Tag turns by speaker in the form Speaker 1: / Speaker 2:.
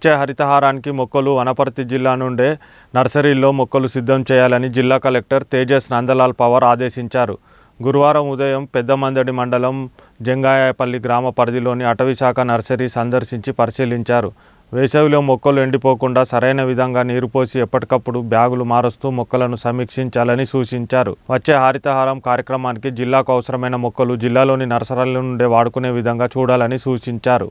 Speaker 1: వచ్చే హరితహారానికి మొక్కలు వనపర్తి జిల్లా నుండే నర్సరీల్లో మొక్కలు సిద్ధం చేయాలని జిల్లా కలెక్టర్ తేజస్ నందలాల్ పవార్ ఆదేశించారు. గురువారం ఉదయం పెద్దమందడి మండలం జంగాయపల్లి గ్రామ పరిధిలోని అటవీశాఖ నర్సరీ సందర్శించి పరిశీలించారు. వేసవిలో మొక్కలు ఎండిపోకుండా సరైన విధంగా నీరు పోసి ఎప్పటికప్పుడు బ్యాగులు మారుస్తూ మొక్కలను సమీక్షించాలని సూచించారు. వచ్చే హరితహారం కార్యక్రమానికి జిల్లాకు అవసరమైన మొక్కలు జిల్లాలోని నర్సరీల నుండే వాడుకునే విధంగా చూడాలని సూచించారు.